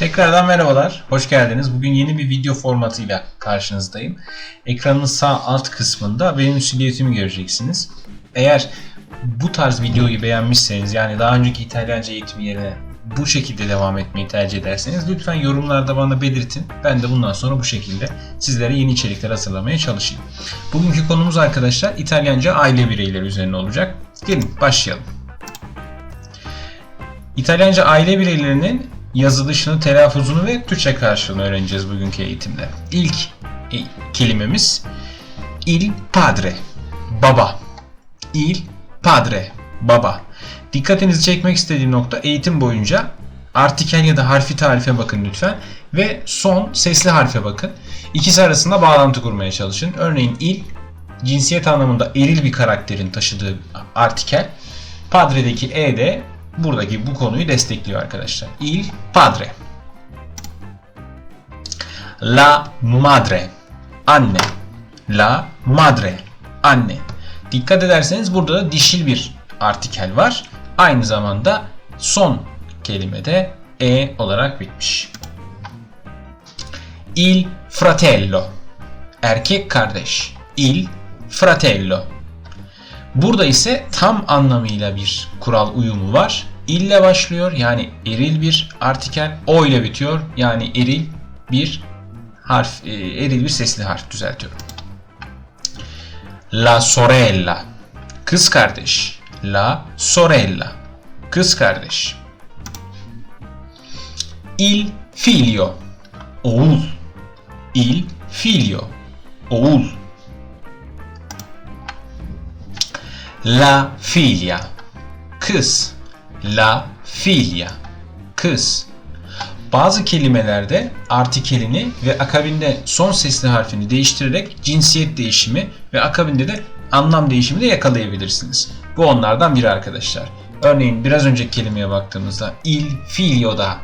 Tekrardan merhabalar, hoş geldiniz. Bugün yeni bir video formatıyla karşınızdayım. Ekranın sağ alt kısmında benim silüetimi göreceksiniz. Eğer bu tarz videoyu beğenmişseniz, yani daha önceki İtalyanca eğitim yerine bu şekilde devam etmeyi tercih ederseniz lütfen yorumlarda bana belirtin. Ben de bundan sonra bu şekilde sizlere yeni içerikler hazırlamaya çalışayım. Bugünkü konumuz arkadaşlar İtalyanca aile bireyleri üzerine olacak. Gelin başlayalım. İtalyanca aile bireylerinin yazılışını, telaffuzunu ve Türkçe karşılığını öğreneceğiz bugünkü eğitimde. İlk e, kelimemiz il padre, baba. Il padre, baba. Dikkatinizi çekmek istediğim nokta eğitim boyunca artikel ya da harfi tarife bakın lütfen ve son sesli harfe bakın. İkisi arasında bağlantı kurmaya çalışın. Örneğin il cinsiyet anlamında eril bir karakterin taşıdığı artikel. Padre'deki e de buradaki bu konuyu destekliyor arkadaşlar. Il padre. La madre. Anne. La madre. Anne. Dikkat ederseniz burada da dişil bir artikel var. Aynı zamanda son kelimede e olarak bitmiş. Il fratello. Erkek kardeş. Il fratello. Burada ise tam anlamıyla bir kural uyumu var. İlle başlıyor yani eril bir artikel, o ile bitiyor yani eril bir harf, e, eril bir sesli harf düzeltiyorum. La sorella, kız kardeş. La sorella, kız kardeş. Il figlio, oğul. Il figlio, oğul. La figlia. Kız. La figlia. Kız. Bazı kelimelerde artikelini ve akabinde son sesli harfini değiştirerek cinsiyet değişimi ve akabinde de anlam değişimi de yakalayabilirsiniz. Bu onlardan biri arkadaşlar. Örneğin biraz önceki kelimeye baktığımızda il figlio'da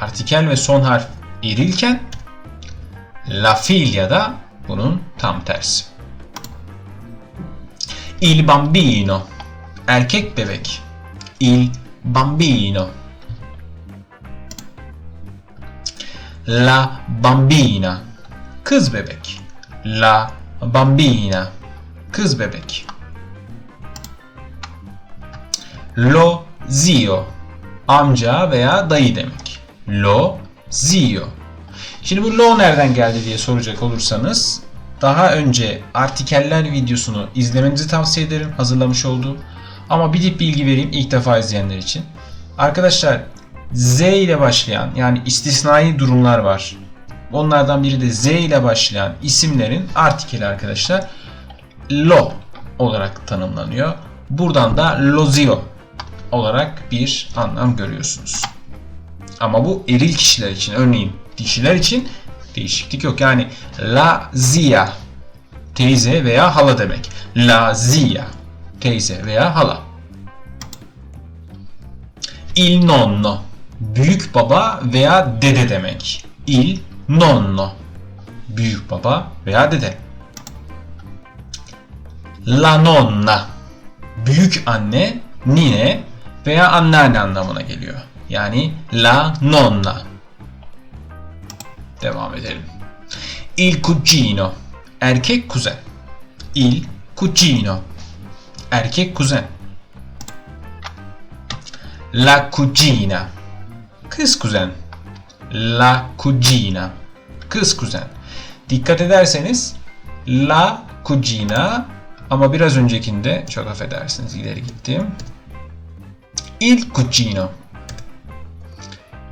artikel ve son harf erilken la figlia'da bunun tam tersi. Il bambino. Erkek bebek. Il bambino. La bambina. Kız bebek. La bambina. Kız bebek. Lo zio. Amca veya dayı demek. Lo zio. Şimdi bu lo nereden geldi diye soracak olursanız daha önce artikeller videosunu izlemenizi tavsiye ederim hazırlamış olduğum. Ama bir dip bilgi vereyim ilk defa izleyenler için. Arkadaşlar Z ile başlayan yani istisnai durumlar var. Onlardan biri de Z ile başlayan isimlerin artikeli arkadaşlar lo olarak tanımlanıyor. Buradan da lozio olarak bir anlam görüyorsunuz. Ama bu eril kişiler için örneğin dişiler için değişiklik yok. Yani la zia teyze veya hala demek. La zia teyze veya hala. Il nonno büyük baba veya dede demek. Il nonno büyük baba veya dede. La nonna büyük anne, nine veya anneanne anlamına geliyor. Yani la nonna Devam edelim. Il cugino. Erkek kuzen. Il cugino. Erkek kuzen. La cugina. Kız kuzen. La cugina. Kız kuzen. Dikkat ederseniz la cugina ama biraz öncekinde çok affedersiniz ileri gittim. Il cugino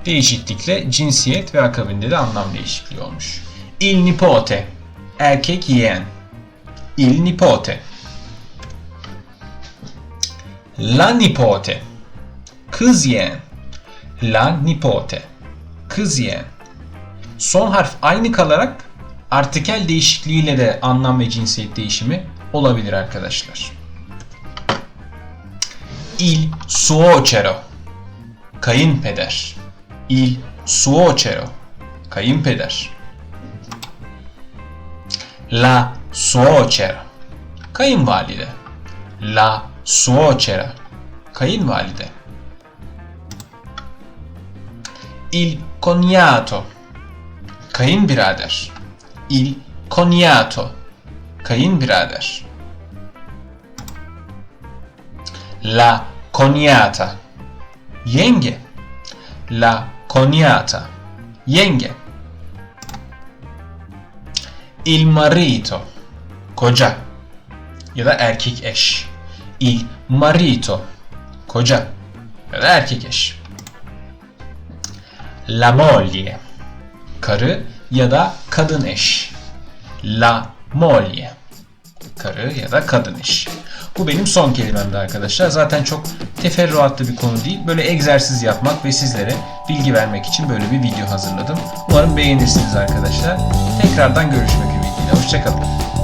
değişiklikle cinsiyet ve akabinde de anlam değişikliği olmuş. Il nipote erkek yeğen. Il nipote. La nipote. Kız yeğen. La nipote. Kız yeğen. Son harf aynı kalarak artikel değişikliğiyle de anlam ve cinsiyet değişimi olabilir arkadaşlar. Il suocero kayınpeder. İl suocero kayınpeder. La suocera kayınvalide. La suocera kayınvalide Il cognato. Kayınbirader. Il cognato. Kayınbirader. La cognata. Yenge. La cognata. Yenge. Il marito. Koca. Ya da erkek eş. Il marito. Koca. Ya da erkek eş. La moglie. Karı ya da kadın eş. La moglie. Karı ya da kadın eş. Bu benim son kelimemdi arkadaşlar. Zaten çok teferruatlı bir konu değil. Böyle egzersiz yapmak ve sizlere bilgi vermek için böyle bir video hazırladım. Umarım beğenirsiniz arkadaşlar. Tekrardan görüşmek ümidiyle. Hoşçakalın.